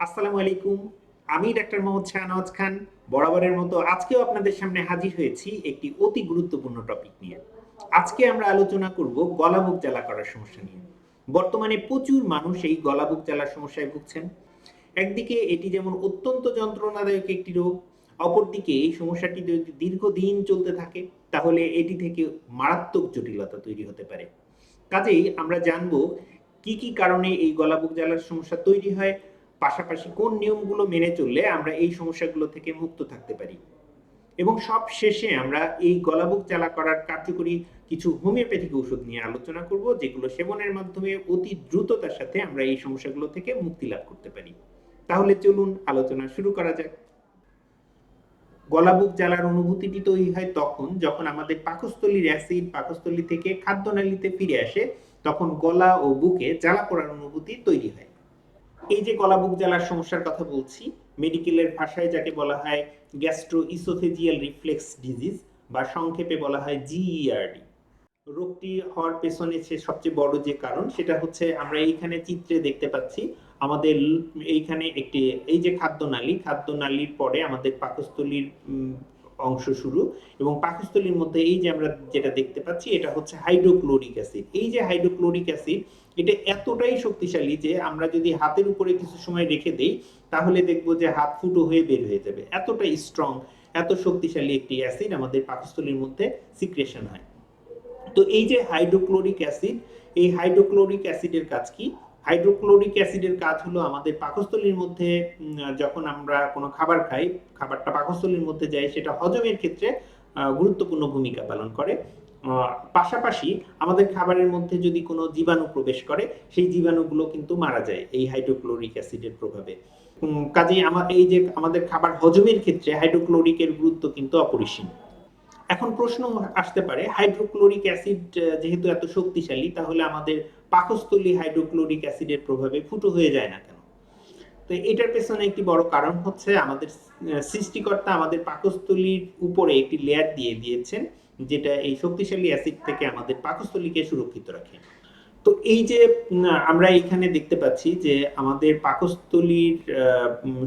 আসসালামু আলাইকুম। আমি ডাক্তার মোহাম্মদ শাহনওয়াজ খান, বরাবরের মতো আজকেও আপনাদের সামনে হাজির হয়েছি একটি অতি গুরুত্বপূর্ণ টপিক নিয়ে। আজকে আমরা আলোচনা করব গলাবুক জ্বালা করার সমস্যা নিয়ে। বর্তমানে প্রচুর মানুষ এই গলাবুক জ্বালার সমস্যায় ভুগছেন। একদিকে এটি যেমন অত্যন্ত যন্ত্রণাদায়ক একটি রোগ, অপরদিকে এই সমস্যাটি যদি দীর্ঘদিন চলতে থাকে, তাহলে এটি থেকে মারাত্মক জটিলতা তৈরি হতে পারে। কাজেই আমরা জানব কি কি কারণে এই গলাবুক জ্বালার সমস্যা তৈরি হয় পাশাপাশি কোন নিয়মগুলো মেনে চললে আমরা এই সমস্যাগুলো থেকে মুক্ত থাকতে পারি? এবং সব শেষে আমরা এই গলাবুক জ্বালা করার কার্যকরী কিছু হোমিওপ্যাথিক ওষুধ নিয়ে আলোচনা করব, যেগুলো সেবনের মাধ্যমে অতি দ্রুততার সাথে আমরা এই সমস্যাগুলো থেকে মুক্তি লাভ করতে পারি। তাহলে চলুন আলোচনা শুরু করা যাক। গলাবুক জ্বালার অনুভূতিটি তৈরি হয় তখন যখন আমাদের পাকস্থলীর অ্যাসিড পাকস্থলী থেকে খাদ্যনালীতে ফিরে আসে, তখন গলা ও বুকে জ্বালা পড়ার অনুভূতি তৈরি হয়। এই যে গলা বুক জ্বালার সমস্যার কথা বলছি মেডিকেলের ভাষায় যাকে বলা হয় গ্যাস্ট্রো ইসোফেজিয়াল রিফ্লেক্স ডিজিজ বা সংক্ষেপে বলা হয় জিইআরডি রোগটি হওয়ার পেছনে সে সবচেয়ে বড় যে কারণ, সেটা হচ্ছে আমরা এইখানে চিত্রে দেখতে পাচ্ছি, আমাদের এইখানে একটি, এই যে খাদ্যনালী, খাদ্যনালীর পরে আমাদের পাকস্থলীর অংশ শুরু এবং পাকস্থলীর মধ্যে এই যে আমরা যেটা দেখতে পাচ্ছি, এটা হচ্ছে হাইড্রোক্লোরিক অ্যাসিড এই যে হাইড্রোক্লোরিক অ্যাসিড এটা এতটাই শক্তিশালী যে আমরা যদি হাতের উপরে কিছু সময় রেখে দেই, তাহলে দেখব যে হাত ফুটো হয়ে বের হয়ে যাবে। এতটাই স্ট্রং এত শক্তিশালী একটি অ্যাসিড আমাদের পাকস্থলীর মধ্যে সিক্রেশন হয়। তো এই যে হাইড্রোক্লোরিক অ্যাসিড এই হাইড্রোক্লোরিক অ্যাসিডের কাজ কি? হাইড্রোক্লোরিক অ্যাসিডের কাজ হলো আমাদের পাকস্থলীর মধ্যে যখন আমরা কোনো খাবার খাই, খাবারটা পাকস্থলীর মধ্যে যায়, সেটা হজমের ক্ষেত্রে গুরুত্বপূর্ণ ভূমিকা পালন করে। পাশাপাশি আমাদের খাবারের মধ্যে যদি কোনো জীবাণু প্রবেশ করে, সেই জীবাণুগুলো কিন্তু মারা যায় এই হাইড্রোক্লোরিক অ্যাসিডের প্রভাবে। কাজেই আমার এই যে আমাদের খাবার হজমের ক্ষেত্রে হাইড্রোক্লোরিকের গুরুত্ব কিন্তু অপরিসীম। এখন প্রশ্ন আসতে পারে, হাইড্রোক্লোরিক অ্যাসিড যেহেতু এত শক্তিশালী, তাহলে আমাদের পাকস্থলী হাইড্রোক্লোরিক অ্যাসিডের প্রভাবে ফুটো হয়ে যায় না কেন? তো এটার পেছনে একটি বড় কারণ হচ্ছে আমাদের সৃষ্টিকর্তা আমাদের পাকস্থলীর উপরে একটি লেয়ার দিয়ে দিয়েছেন। যেটা এই শক্তিশালী অ্যাসিড থেকে আমাদের পাকস্থলীকে সুরক্ষিত রাখে। তো এই যে আমরা এখানে দেখতে পাচ্ছি যে আমাদের পাকস্থলীর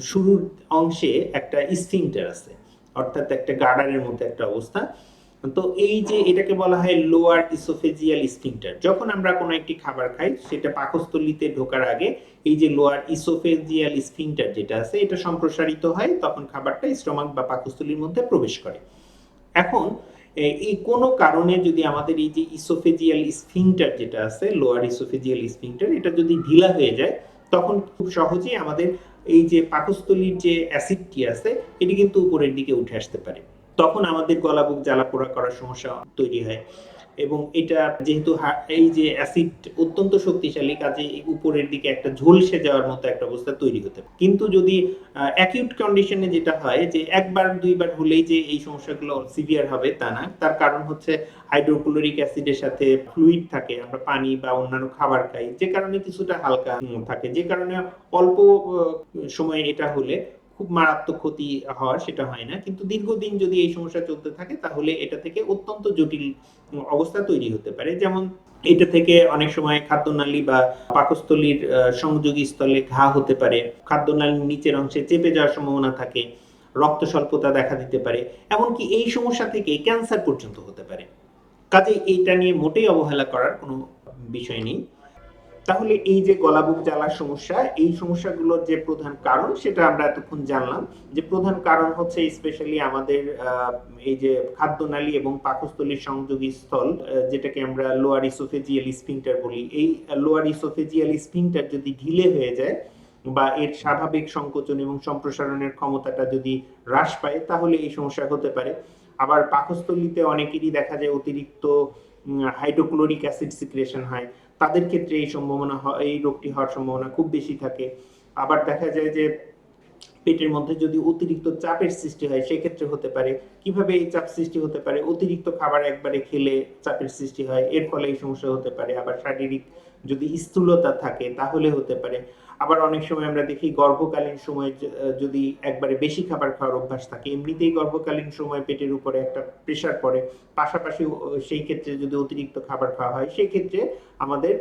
শুরুর অংশে একটা স্ফিংটার আছে, অর্থাৎ একটা গার্ডারের মধ্যে একটা অবস্থা। তো এই যে এটাকে বলা হয় লোয়ার ইসোফেজিয়াল স্ফিংটার যখন আমরা কোনো একটি খাবার খাই, সেটা পাকস্থলীতে ঢোকার আগে এই যে লোয়ার ইসোফেজিয়াল স্ফিংটার যেটা আছে, এটা সম্প্রসারিত হয়, তখন খাবারটা স্টমাক বা পাকস্থলীর মধ্যে প্রবেশ করে। এখন এই কোনো কারণে যদি আমাদের এই যে ইসোফেজিয়াল স্ফিংটার যেটা আছে লোয়ার ইসোফেজিয়াল স্ফিংটার এটা যদি ঢিলা হয়ে যায়, তখন খুব সহজেই আমাদের এই যে পাকস্থলীর যে অ্যাসিডটি আছে, এটি কিন্তু উপরের দিকে উঠে আসতে পারে। তখন আমাদের গলা বুক জ্বালা পোড়া করার সমস্যা তৈরি হয়। এবং এটা যেহেতু এই যে অ্যাসিড অত্যন্ত শক্তিশালী, কাজে উপরের দিকে একটা ঝলসে যাওয়ার মতো একটা অবস্থা তৈরি হতে পারে। কিন্তু যদি অ্যাকিউট কন্ডিশনে যেটা হয় যে একবার, দুইবার হলেই যে এই সমস্যাগুলো সিভিয়ার হবে তা না। তার কারণ হচ্ছে হাইড্রোক্লোরিক অ্যাসিডের সাথে ফ্লুইড থাকে, আমরা পানি বা অন্যান্য খাবার খাই। যে কারণে কিছুটা হালকা থাকে। যে কারণে অল্প সময়ে এটা হলে খুব মারাত্মক ক্ষতি হওয়ার সেটা হয় না। কিন্তু দীর্ঘদিন যদি এই সমস্যা চলতে থাকে, তাহলে এটা থেকে অত্যন্ত জটিল অবস্থা তৈরি হতে পারে। যেমন এটা থেকে অনেক সময় খাদ্যনালী বা পাকস্থলীর সংযোগী স্থলে ঘা হতে পারে। খাদ্যনালীর নিচের অংশে চেপে যাওয়ার সম্ভাবনা থাকে। রক্ত স্বল্পতা দেখা দিতে পারে। এমনকি এই সমস্যা থেকে ক্যান্সার পর্যন্ত হতে পারে। কাজে এইটা নিয়ে মোটেই অবহেলা করার কোনো বিষয় নেই। তাহলে এই যে গলাবুক জ্বালার সমস্যা, এই সমস্যাগুলোর যে প্রধান কারণ, সেটা আমরা এতক্ষণ জানলাম। যে প্রধান কারণ হচ্ছে স্পেশালি আমাদের এই যে খাদ্যনালী এবং পাকস্থলীর সংযোগী স্থল যেটাকে আমরা লোয়ার ইসোফেজিয়াল স্পিংটার বলি। এই লোয়ার ইসোফেজিয়াল স্পিংটার যদি ঢিলে হয়ে যায় বা এর স্বাভাবিক সংকোচন এবং সম্প্রসারণের ক্ষমতাটা যদি হ্রাস পায়, তাহলে এই সমস্যা হতে পারে। আবার পাকস্থলীতে অনেকেরই দেখা যায় অতিরিক্ত হাইড্রোক্লোরিক অ্যাসিড সিক্রেশন হয়। তাদের ক্ষেত্রে এই সম্ভাবনা এই রোগটি হওয়ার সম্ভাবনা খুব বেশি থাকে। আবার দেখা যায় যে পেটের মধ্যে যদি অতিরিক্ত চাপের সৃষ্টি হয়, সেক্ষেত্রে হতে পারে। কীভাবে এই চাপ সৃষ্টি হতে পারে? অতিরিক্ত খাবার একবারে খেলে চাপের সৃষ্টি হয়। এর ফলে এই সমস্যা হতে পারে। আবার শারীরিক যদি স্থূলতা থাকে, তাহলে হতে পারে। আবার অনেক সময় আমরা দেখি গর্ভকালীন সময়ে যদি একবারে বেশি খাবার খাওয়ার অভ্যাস থাকে, এমনিতেই গর্ভকালীন সময় পেটের উপরে একটা প্রেশার পড়ে। পাশাপাশি সেই ক্ষেত্রে যদি অতিরিক্ত খাবার খাওয়া হয়, সেই ক্ষেত্রে আমাদের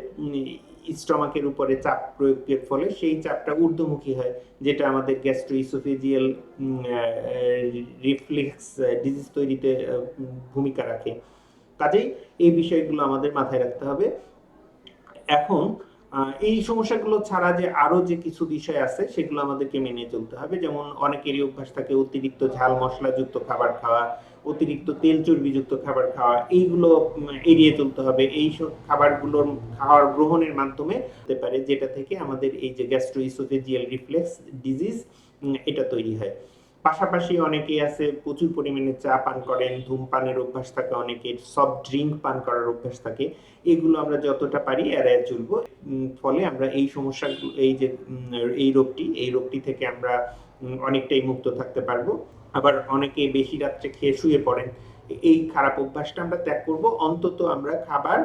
স্টমাকের উপরে চাপ প্রয়োগের ফলে সেই চাপটা ঊর্ধ্বমুখী হয়, যেটা আমাদের গ্যাস্ট্রোইসোফেজিয়াল রিফ্লেক্স ডিজিজ তৈরিতে ভূমিকা রাখে। কাজেই এই বিষয়গুলো আমাদের মাথায় রাখতে হবে। এখন এই সমস্যাগুলো ছাড়া যে আরও যে কিছু বিষয় আছে, সেগুলো আমাদেরকে মেনে চলতে হবে। যেমন অনেকেরই অভ্যাস থাকে অতিরিক্ত ঝাল মশলাযুক্ত খাবার খাওয়া, অতিরিক্ত তেল চর্বিযুক্ত খাবার খাওয়া, এইগুলো এড়িয়ে চলতে হবে। এই সব খাবারগুলোর খাওয়ার গ্রহণের মাধ্যমে হতে পারে যেটা থেকে আমাদের এই যে গ্যাস্ট্রোইসোফেজিয়াল রিফ্লেক্স ডিজিজ এটা তৈরি হয়। পাশাপাশি অনেকেই আছে, প্রচুর পরিমাণে চা পান করেন ধূমপানের অভ্যাস থাকে অনেকের সফট ড্রিঙ্ক পান করার অভ্যাস থাকে। এগুলো আমরা যতটা পারি এড়ায় চলবো। ফলে আমরা এই সমস্যা, এই যে এই রোগটি এই রোগটি থেকে আমরা অনেকটাই মুক্ত থাকতে পারব। আবার অনেকে বেশি রাত্রে খেয়ে শুয়ে পড়েন। এই খারাপ অভ্যাসটা আমরা ত্যাগ করব। অন্তত আমরা খাবার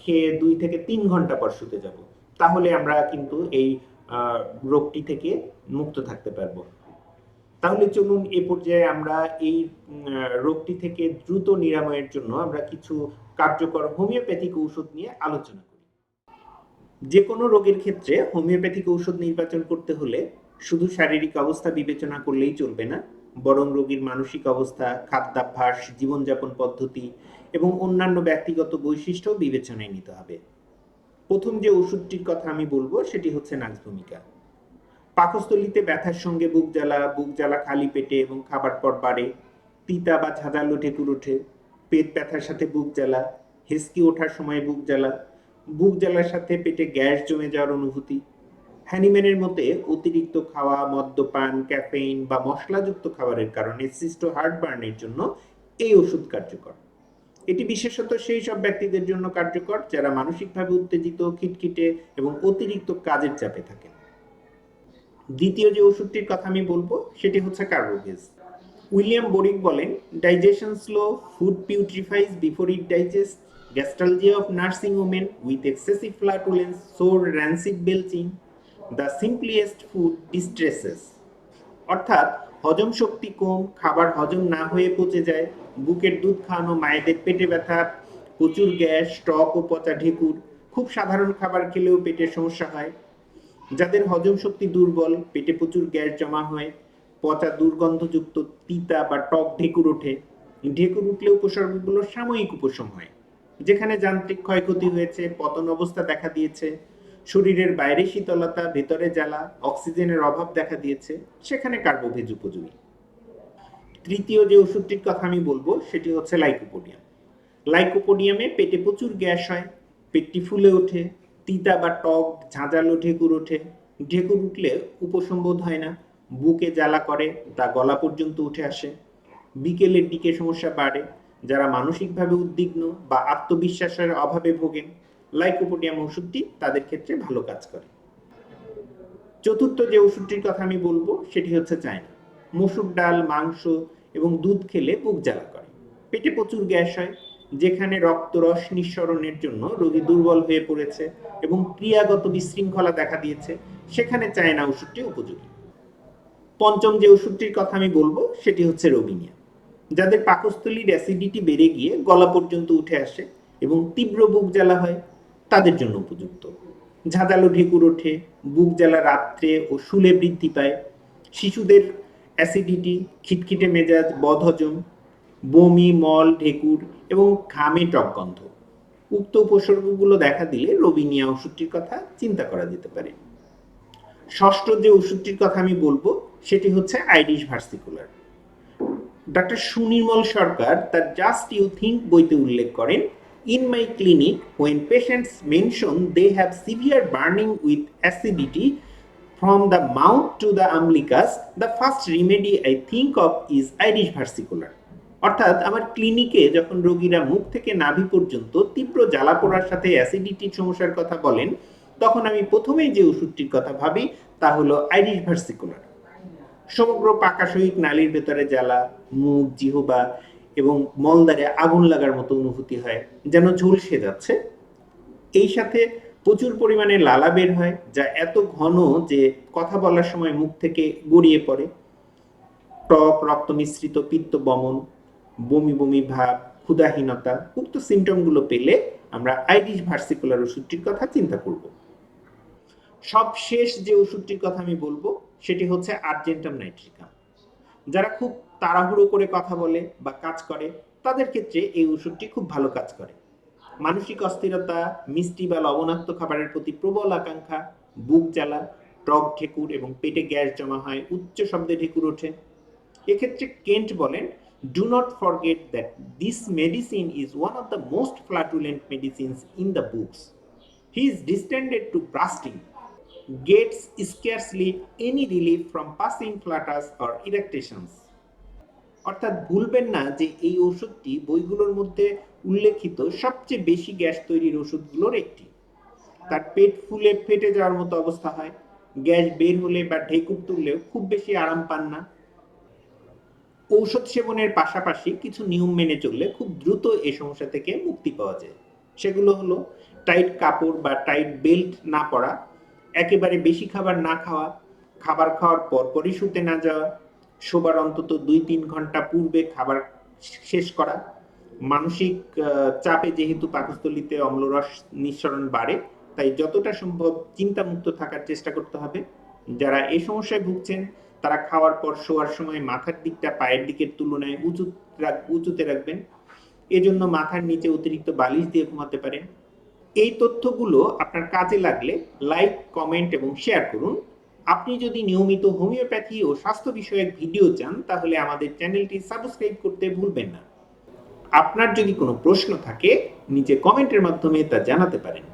খেয়ে দুই থেকে তিন ঘণ্টা পর শুতে যাব। তাহলে আমরা কিন্তু এই রোগটি থেকে মুক্ত থাকতে পারব। তাহলে চলুন এ পর্যায়ে আমরা এই রোগটি থেকে দ্রুত নিরাময়ের জন্য আমরা কিছু কার্যকর হোমিওপ্যাথিক ঔষধ নিয়ে আলোচনা করি। যে কোনো রোগের ক্ষেত্রে হোমিওপ্যাথিক ঔষধ নির্বাচন করতে হলে শুধু শারীরিক অবস্থা বিবেচনা করলেই চলবে না, বরং রোগীর মানসিক অবস্থা, খাদ্যাভ্যাস, জীবনযাপন পদ্ধতি এবং অন্যান্য ব্যক্তিগত বৈশিষ্ট্য বিবেচনায় নিতে হবে। প্রথম যে ওষুধটির কথা আমি বলব সেটি হচ্ছে নাক্স ভূমিকা পাকস্থলিতে ব্যথার সঙ্গে বুক জ্বালা বুক জ্বালা খালি পেটে এবং খাবার পর বাড়ে। তিতা বা ঝাঁঝালো ঠেকুর ওঠে। পেট ব্যথার সাথে বুক জ্বালা, হেসকি ওঠার সময় বুক জ্বালা, বুক জ্বালার সাথে পেটে গ্যাস জমে যাওয়ার অনুভূতি। হ্যানিম্যানের মতে, অতিরিক্ত খাওয়া মদ্যপান ক্যাফেইন বা মশলাযুক্ত খাবারের কারণে সৃষ্ট হার্টবার্নের জন্য এই ওষুধ কার্যকর। এটি বিশেষত সেই সব ব্যক্তিদের জন্য কার্যকর যারা মানসিকভাবে উত্তেজিত, খিটখিটে এবং অতিরিক্ত কাজের চাপে থাকেন। দ্বিতীয় যে ওষুধটির কথা আমি বলব, সেটি হচ্ছে কার্বোভেজ উইলিয়াম বোরিক বলেন digestion slow food putrefies before it digest gastralgia of nursing women with excessive flatulence sour rancid belching the simplest food distresses অর্থাৎ, হজম শক্তি কম, খাবার হজম না হয়ে পচে যায়, বুকের দুধ খাওয়ানো, মায়েদের পেটে ব্যথা, প্রচুর গ্যাস স্টক ও পচা ঢেকুর, খুব সাধারণ খাবার খেলেও পেটের সমস্যা হয়। যাদের হজম শক্তি দুর্বল, পেটে প্রচুর গ্যাস জমা হয়, পচা দুর্গন্ধযুক্ত তিতা বা টক ঢেকুর ওঠে। ঢেকুর উঠলে উপসর্গগুলো সাময়িক উপশম হয়, যেখানে যান্ত্রিক ক্ষয়ক্ষতি হয়েছে, পতন অবস্থা দেখা দিয়েছে, শরীরের বাইরে শীতলতা, ভেতরে জ্বালা, অক্সিজেনের অভাব দেখা দিয়েছে, সেখানে কার্বোভেজ উপযোগী। তৃতীয় যে ওষুধটির কথা আমি বলব, সেটি হচ্ছে লাইকোপোডিয়াম। লাইকোপোডিয়ামে পেটে প্রচুর গ্যাস হয়, পেটটি ফুলে ওঠে তিতা বা টক ঝাঁঝালো ঢেকুর ওঠে। ঢেকুর উঠলে উপসম্বোধ হয় না। বুকে জ্বালা করে, তা গলা পর্যন্ত উঠে আসে। বিকেলের দিকে সমস্যা বাড়ে। যারা মানসিকভাবে উদ্বিগ্ন বা আত্মবিশ্বাসের অভাবে ভোগেন, লাইকোপোডিয়াম ওষুধটি তাদের ক্ষেত্রে ভালো কাজ করে। চতুর্থ যে ওষুধটির কথা আমি বলব, সেটি হচ্ছে চায়না। মসুর ডাল, মাংস এবং দুধ খেলে বুক জ্বালা করে। পেটে প্রচুর গ্যাস হয়। যেখানে রক্তরস নিঃসরণের জন্য রোগী দুর্বল হয়ে পড়েছে এবং ক্রিয়াগত বিশৃঙ্খলা দেখা দিয়েছে, সেখানে চায়না ওষুধটি উপযোগী। পঞ্চম যে ওষুধটির কথা আমি বলব, সেটি হচ্ছে রোবিনিয়া যাদের পাকস্থলীর অ্যাসিডিটি বেড়ে গিয়ে গলা পর্যন্ত উঠে আসে এবং তীব্র বুক জ্বালা হয়, তাদের জন্য উপযুক্ত। ঝাঁঝালো ঢেকুর ওঠে, বুক জ্বালা রাত্রে ও শুলে বৃদ্ধি পায়। শিশুদের অ্যাসিডিটি, খিটখিটে মেজাজ, বদহজম বমি, মল, ঢেকুর এবং ঘামে টক গন্ধ। উক্ত উপসর্গগুলো দেখা দিলে রবিনিয়া ওষুধটির কথা চিন্তা করা যেতে পারে। ষষ্ঠ যে ওষুধটির কথা আমি বলব, সেটি হচ্ছে Iris versicolor. Doctor Sunirmal Sarkar তার জাস্ট ইউ থিঙ্ক বইতে উল্লেখ করেন, in my clinic, when patients mention they have severe burning with acidity from the mouth to the umbilicus the first remedy I think of is Iris versicolor. অর্থাৎ আমার ক্লিনিকে যখন রোগীরা মুখ থেকে নাভি পর্যন্ত তীব্র জ্বালা পোড়ার সাথে অ্যাসিডিটির সমস্যার কথা বলেন, তখন আমি প্রথমেই যে ওষুধটির কথা ভাবি তা হলো আইরিশ ভার্সিকুলার সমগ্র পাকাশয়িক নালীর ভেতরে জ্বালা, মুখ, জিহবা এবং মলদারে আগুন লাগার মতো অনুভূতি হয়, যেন ঝলসে যাচ্ছে। এই সাথে প্রচুর পরিমাণে লালা বের হয়, যা এত ঘন যে কথা বলার সময় মুখ থেকে গড়িয়ে পড়ে। টক রক্ত মিশ্রিত পিত্ত বমন বমি বমি ভাব, ক্ষুধাহীনতা উক্ত সিমটমগুলো পেলে আমরা আইরিশ ভার্সিকুলার ওষুধটির কথা চিন্তা করব। সবশেষ যে ওষুধটির কথা আমি বলব, সেটি হচ্ছে আর্জেন্টাম নাইট্রিকাম যারা খুব তাড়াহুড়ো করে কথা বলে বা কাজ করে, তাদের ক্ষেত্রে এই ওষুধটি খুব ভালো কাজ করে। মানসিক অস্থিরতা, মিষ্টি বা লবণাক্ত খাবারের প্রতি প্রবল আকাঙ্ক্ষা, বুক জ্বালা, টক ঢেকুর এবং পেটে গ্যাস জমা হয়, উচ্চ শব্দে ঢেকুর ওঠে। এক্ষেত্রে কেন্ট বলেন do not forget that this medicine is one of the most flatulent medicines in the books he is distended to bursting gets scarcely any relief from passing flutters or irritations অর্থাৎ ভুলবেন না যে এই ওষুধটি বইগুলোর মধ্যে উল্লেখিত সবচেয়ে বেশি গ্যাস তৈরির ওষুধগুলোর একটি। তার পেট ফুলে ফেটে যাওয়ার মতো অবস্থা হয়, গ্যাস বের হলে বা ঢেকুর তুললেও খুব বেশি আরাম পান না। ঔষধ সেবনের পাশাপাশি কিছু নিয়ম মেনে চললে খুব দ্রুত এ সমস্যা থেকে মুক্তি পাওয়া যায়। সেগুলো হলো টাইট কাপড় বা টাইট বেল্ট না পরা, একেবারে বেশি খাবার না খাওয়া, খাবার খাওয়ার পরপরই শুতে না যাওয়া, শোবার অন্তত দুই তিন ঘণ্টা পূর্বে খাবার শেষ করা, মানসিক চাপে যেহেতু পাকস্থলিতে অম্লরস নিঃসরণ বাড়ে, তাই যতটা সম্ভব চিন্তামুক্ত থাকার চেষ্টা করতে হবে। যারা এই সমস্যায় ভুগছেন তারা খাওয়ার পর শোয়ার সময় মাথার দিকটা পায়ের দিকের তুলনায় উঁচু উঁচুতে রাখবেন। এজন্য মাথার নিচে অতিরিক্ত বালিশ দিয়ে ঘুমাতে পারেন। এই তথ্যগুলো আপনার কাজে লাগলে লাইক, কমেন্ট এবং শেয়ার করুন। আপনি যদি নিয়মিত হোমিওপ্যাথি ও স্বাস্থ্য বিষয়ক ভিডিও চান, তাহলে আমাদের চ্যানেলটি সাবস্ক্রাইব করতে ভুলবেন না। আপনার যদি কোনো প্রশ্ন থাকে, নিচে কমেন্টের মাধ্যমে তা জানাতে পারেন।